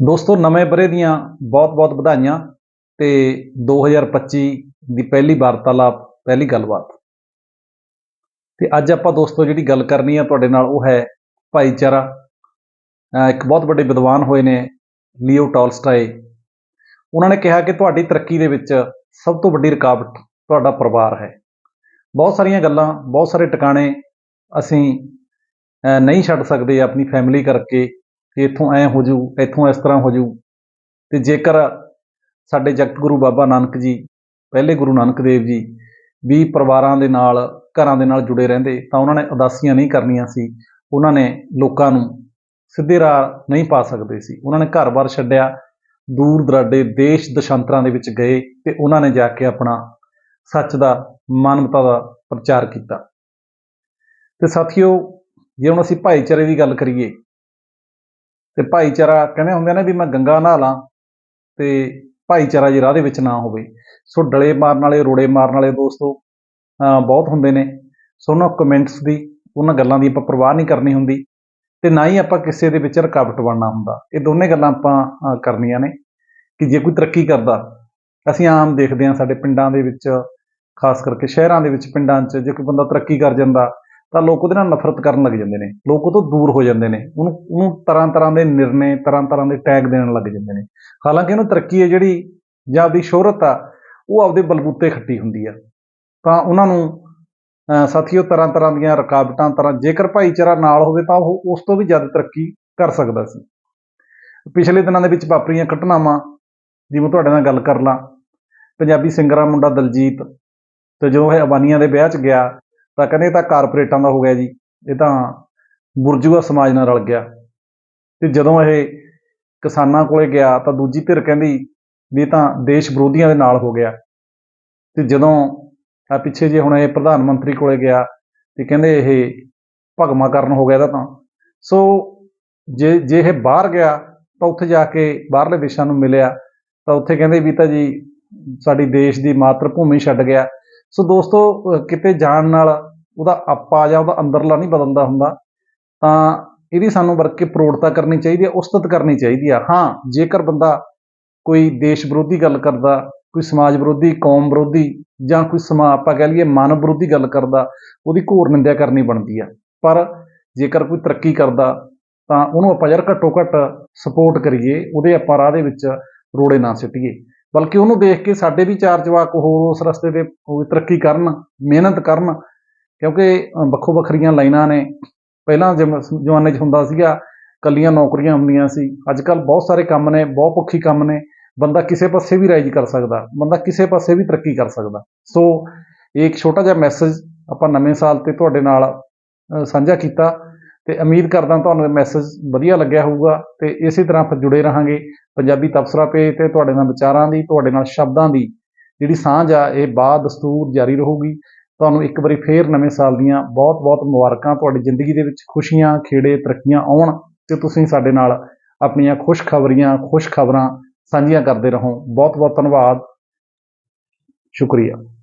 ਦੋਸਤੋ, ਨਵੇਂ ਬਰੇ ਦੀਆਂ ਬਹੁਤ-ਬਹੁਤ ਵਧਾਈਆਂ ਤੇ 2025 ਦੀ ਪਹਿਲੀ ਵਾਰਤਾਲਾਪ, ਪਹਿਲੀ ਗੱਲਬਾਤ। ਤੇ ਅੱਜ ਆਪਾਂ ਦੋਸਤੋ, ਜਿਹੜੀ ਗੱਲ ਕਰਨੀ ਆ ਤੁਹਾਡੇ ਨਾਲ, ਉਹ ਹੈ ਭਾਈਚਾਰਾ। ਇੱਕ ਬਹੁਤ ਵੱਡੇ ਵਿਦਵਾਨ ਹੋਏ ਨੇ, ਲੀਓ ਟਾਲਸਟਾਏ। ਉਹਨਾਂ ਨੇ ਕਿਹਾ ਕਿ ਤੁਹਾਡੀ ਤਰੱਕੀ ਦੇ ਵਿੱਚ ਸਭ ਤੋਂ ਵੱਡੀ ਰੁਕਾਵਟ ਤੁਹਾਡਾ ਪਰਿਵਾਰ ਹੈ। ਬਹੁਤ ਸਾਰੀਆਂ ਗੱਲਾਂ, ਬਹੁਤ ਸਾਰੇ ਟਿਕਾਣੇ ਅਸੀਂ ਨਹੀਂ ਛੱਡ ਸਕਦੇ ਆਪਣੀ ਫੈਮਿਲੀ ਕਰਕੇ ਕਿ ਇੱਥੋਂ ਐ ਹੋ ਜੂ ਇੱਥੋਂ ਇਸ ਤਰ੍ਹਾਂ ਹੋ ਜੂ ਤੇ ਜੇਕਰ ਸਾਡੇ ਜਗਤ ਗੁਰੂ ਬਾਬਾ ਨਾਨਕ ਜੀ, ਪਹਿਲੇ ਗੁਰੂ ਨਾਨਕ ਦੇਵ ਜੀ ਵੀ ਪਰਿਵਾਰਾਂ ਦੇ ਨਾਲ, ਘਰਾਂ ਦੇ ਨਾਲ ਜੁੜੇ ਰਹਿੰਦੇ, ਤਾਂ ਉਹਨਾਂ ਨੇ ਉਦਾਸੀਆਂ ਨਹੀਂ ਕਰਨੀਆਂ ਸੀ। ਉਹਨਾਂ ਨੇ ਲੋਕਾਂ ਨੂੰ ਸਿੱਧੇ ਰਾਹ ਨਹੀਂ ਪਾ ਸਕਦੇ ਸੀ। ਉਹਨਾਂ ਨੇ ਘਰ-ਬਾਰ ਛੱਡਿਆ, ਦੂਰ ਦਰਾਡੇ ਦੇਸ਼ ਦਸ਼ਾਂਤਰਾਂ ਦੇ ਵਿੱਚ ਗਏ ਤੇ ਉਹਨਾਂ ਨੇ ਜਾ ਕੇ ਆਪਣਾ ਸੱਚ ਦਾ, ਮਾਨਵਤਾ ਦਾ ਪ੍ਰਚਾਰ ਕੀਤਾ। ਤੇ ਸਾਥੀਓ, ਜੇ ਹੁਣ ਅਸੀਂ ਭਾਈਚਾਰੇ ਦੀ ਗੱਲ ਕਰੀਏ ਤੇ ਭਾਈਚਾਰਾ ਕਹਿੰਦੇ ਹੁੰਦੇ ਨੇ ਵੀ ਮੈਂ ਗੰਗਾ ਨਹਾ ਲਾਂ ਤੇ ਭਾਈਚਾਰਾ ਜੇ ਰਾਹ ਦੇ ਵਿੱਚ ਨਾ ਹੋਵੇ। ਸੋ ਡਲੇ ਮਾਰਨ ਵਾਲੇ, ਰੋੜੇ ਮਾਰਨ ਵਾਲੇ ਦੋਸਤੋ ਬਹੁਤ ਹੁੰਦੇ ਨੇ। ਸੋ ਉਹਨਾਂ ਕਮੈਂਟਸ ਦੀ, ਉਹਨਾਂ ਗੱਲਾਂ ਦੀ ਆਪਾਂ ਪਰਵਾਹ ਨਹੀਂ ਕਰਨੀ ਹੁੰਦੀ ਤੇ ਨਾ ਹੀ ਆਪਾਂ ਕਿਸੇ ਦੇ ਵਿੱਚ ਰੁਕਾਵਟ ਬਣਨਾ ਹੁੰਦਾ। ਇਹ ਦੋਨੇ ਗੱਲਾਂ ਆਪਾਂ ਕਰਨੀਆਂ ਨੇ ਕਿ ਜੇ ਕੋਈ ਤਰੱਕੀ ਕਰਦਾ, ਅਸੀਂ ਆਮ ਦੇਖਦੇ ਹਾਂ ਸਾਡੇ ਪਿੰਡਾਂ ਦੇ ਵਿੱਚ, ਖਾਸ ਕਰਕੇ ਸ਼ਹਿਰਾਂ ਦੇ ਵਿੱਚ ਪਿੰਡਾਂ 'ਚ, ਜੇ ਕੋਈ ਬੰਦਾ ਤਰੱਕੀ ਕਰ ਜਾਂਦਾ ਤਾਂ ਲੋਕ ਉਹਦੇ ਨਾਲ ਨਫ਼ਰਤ ਕਰਨ ਲੱਗ ਜਾਂਦੇ ਨੇ। ਲੋਕ ਉਹ ਤੋਂ ਦੂਰ ਹੋ ਜਾਂਦੇ ਨੇ। ਉਹਨੂੰ ਉਹਨੂੰ ਤਰ੍ਹਾਂ ਤਰ੍ਹਾਂ ਦੇ ਨਿਰਣੇ, ਤਰ੍ਹਾਂ ਤਰ੍ਹਾਂ ਦੇ ਟੈਗ ਦੇਣ ਲੱਗ ਜਾਂਦੇ ਨੇ। ਹਾਲਾਂਕਿ ਉਹਨੂੰ ਤਰੱਕੀ ਹੈ ਜਿਹੜੀ, ਜਾਂ ਆਪਦੀ ਸ਼ੋਹਰਤ ਆ, ਉਹ ਆਪਦੇ ਬਲਬੂਤੇ ਖੱਟੀ ਹੁੰਦੀ ਆ। ਤਾਂ ਉਹਨਾਂ ਨੂੰ, ਅਹ, ਸਾਥੀਓ ਤਰ੍ਹਾਂ ਤਰ੍ਹਾਂ ਦੀਆਂ ਰੁਕਾਵਟਾਂ, ਤਰ੍ਹਾਂ ਜੇਕਰ ਭਾਈਚਾਰਾ ਨਾਲ ਹੋਵੇ ਤਾਂ ਉਹ ਉਸ ਤੋਂ ਵੀ ਜ਼ਿਆਦਾ ਤਰੱਕੀ ਕਰ ਸਕਦਾ ਸੀ। ਪਿਛਲੇ ਦਿਨਾਂ ਦੇ ਵਿੱਚ ਵਾਪਰੀਆਂ ਘਟਨਾਵਾਂ, ਜਿਵੇਂ ਤੁਹਾਡੇ ਨਾਲ ਗੱਲ ਕਰ ਲਾਂ। ਪੰਜਾਬੀ ਸਿੰਗਰਾਂ ਮੁੰਡਾ ਦਲਜੀਤ, ਤੇ ਜਦੋਂ ਇਹ ਅਬਾਨੀਆਂ ਦੇ ਵਿਆਹ 'ਚ ਗਿਆ ਤਾਂ ਕਹਿੰਦੇ ਇਹ ਤਾਂ ਕਾਰਪੋਰੇਟਾਂ ਦਾ ਹੋ ਗਿਆ ਜੀ, ਇਹ ਤਾਂ ਬੁਰਜੂਆ ਸਮਾਜ ਨਾਲ ਰਲ ਗਿਆ। ਤੇ ਜਦੋਂ ਇਹ ਕਿਸਾਨਾਂ ਕੋਲੇ ਗਿਆ ਤਾਂ ਦੂਜੀ ਧਿਰ ਕਹਿੰਦੀ ਵੀ ਇਹ ਤਾਂ ਦੇਸ਼ ਵਿਰੋਧੀਆਂ ਦੇ ਨਾਲ ਹੋ ਗਿਆ। ਤੇ ਜਦੋਂ ਆ ਪਿੱਛੇ ਜੇ ਹੁਣ ਇਹ ਪ੍ਰਧਾਨ ਮੰਤਰੀ ਕੋਲੇ ਗਿਆ ਤੇ ਕਹਿੰਦੇ ਇਹ ਭਗਮਾ ਕਰਨ ਹੋ ਗਿਆ ਇਹਦਾ ਤਾਂ। ਸੋ ਜੇ ਜੇ ਇਹ ਬਾਹਰ ਗਿਆ ਤਾਂ ਉੱਥੇ ਜਾ ਕੇ ਬਾਹਰਲੇ ਦੇਸ਼ਾਂ ਨੂੰ ਮਿਲਿਆ ਤਾਂ ਉੱਥੇ ਕਹਿੰਦੇ ਵੀ ਤਾਂ ਜੀ ਸਾਡੀ ਦੇਸ਼ ਦੀ ਮਾਤਰ ਭੂਮੀ ਛੱਡ ਗਿਆ। ਸੋ ਦੋਸਤੋ ਕਿਤੇ ਜਾਣ ਨਾਲ ਉਹਦਾ ਆਪਾ ਜਾਂ ਉਹਦਾ ਅੰਦਰਲਾ ਨਹੀਂ ਬਦਲਦਾ ਹੁੰਦਾ, ਤਾਂ ਇਹਦੀ ਸਾਨੂੰ ਵਰਕੇ ਪ੍ਰੋੜਤਾ ਕਰਨੀ ਚਾਹੀਦੀ ਹੈ, ਉਸਤਤ ਕਰਨੀ ਚਾਹੀਦੀ ਆ ਹਾਂ, ਜੇਕਰ ਬੰਦਾ ਕੋਈ ਦੇਸ਼ ਵਿਰੋਧੀ ਗੱਲ ਕਰਦਾ, ਕੋਈ ਸਮਾਜ ਵਿਰੋਧੀ, ਕੌਮ ਵਿਰੋਧੀ ਜਾਂ ਕੋਈ ਸਮਾ, ਆਪਾਂ ਕਹਿ ਲਈਏ ਮਾਨਵ ਵਿਰੋਧੀ ਗੱਲ ਕਰਦਾ, ਉਹਦੀ ਘੋਰ ਨਿੰਦਿਆ ਕਰਨੀ ਬਣਦੀ ਆ ਪਰ ਜੇਕਰ ਕੋਈ ਤਰੱਕੀ ਕਰਦਾ, ਤਾਂ ਉਹਨੂੰ ਆਪਾਂ ਯਾਰ ਘੱਟੋ ਘੱਟ ਸਪੋਰਟ ਕਰੀਏ, ਉਹਦੇ ਆਪਾਂ ਰਾਹ ਦੇ ਵਿੱਚ ਰੋੜੇ ਨਾ ਸਿੱਟੀਏ। ਬਲਕਿ ਉਹਨੂੰ ਦੇਖ ਕੇ ਸਾਡੇ ਵੀ ਚਾਰ ਜਵਾਕ ਹੋਰ ਉਸ ਰਸਤੇ ਤੇ ਉਹ ਤਰੱਕੀ ਕਰਨ, ਮਿਹਨਤ ਕਰਨ, ਕਿਉਂਕਿ ਵੱਖੋ ਵੱਖਰੀਆਂ ਲਾਈਨਾਂ ਨੇ। ਪਹਿਲਾਂ ਜ਼ਮਾਨੇ 'ਚ ਹੁੰਦਾ ਸੀਗਾ, ਕੱਲੀਆਂ ਨੌਕਰੀਆਂ ਹੁੰਦੀਆਂ ਸੀ। ਅੱਜ ਕੱਲ ਬਹੁਤ ਸਾਰੇ ਕੰਮ ਨੇ, ਬਹੁਤ ਪੱਖੀ ਕੰਮ ਨੇ। ਬੰਦਾ ਕਿਸੇ ਪਾਸੇ ਵੀ ਰਾਈਜ਼ ਕਰ ਸਕਦਾ, ਬੰਦਾ ਕਿਸੇ ਪਾਸੇ ਵੀ ਤਰੱਕੀ ਕਰ ਸਕਦਾ। ਸੋ, ਇਹ ਇੱਕ ਛੋਟਾ ਜਿਹਾ ਮੈਸੇਜ ਆਪਾਂ ਨਵੇਂ ਸਾਲ ਤੇ ਤੁਹਾਡੇ ਨਾਲ ਸਾਂਝਾ ਕੀਤਾ। ਤੇ ਉਮੀਦ ਕਰਦਾ ਤੁਹਾਨੂੰ ਇਹ ਮੈਸੇਜ ਵਧੀਆ ਲੱਗਿਆ ਹੋਊਗਾ ਤੇ ਇਸੇ ਤਰ੍ਹਾਂ ਫਿਰ ਜੁੜੇ ਰਹਾਂਗੇ ਪੰਜਾਬੀ ਤਬਸਰਾ ਪੇਜ ਤੇ ਤੁਹਾਡੇ ਨਾਲ ਵਿਚਾਰਾਂ ਦੀ, ਤੁਹਾਡੇ ਨਾਲ ਸ਼ਬਦਾਂ ਦੀ ਜਿਹੜੀ ਸਾਂਝ ਆ, ਇਹ ਬਾਦ ਦਸਤੂਰ ਜਾਰੀ ਰਹੂਗੀ। ਤੁਹਾਨੂੰ ਇੱਕ ਵਾਰੀ ਫੇਰ ਨਵੇਂ ਸਾਲ ਦੀਆਂ ਬਹੁਤ-ਬਹੁਤ ਮੁਬਾਰਕਾਂ, ਤੁਹਾਡੀ ਜ਼ਿੰਦਗੀ ਦੇ ਵਿੱਚ ਖੁਸ਼ੀਆਂ, ਖੇੜੇ, ਤਰੱਕੀਆਂ ਆਉਣ ਤੇ ਤੁਸੀਂ ਸਾਡੇ ਨਾਲ ਆਪਣੀਆਂ ਖੁਸ਼ਖਬਰੀਆਂ ਖੁਸ਼ਖਬਰਾਂ ਸਾਂਝੀਆਂ ਕਰਦੇ ਰਹੋ। ਬਹੁਤ-ਬਹੁਤ ਧੰਨਵਾਦ। ਸ਼ੁਕਰੀਆ।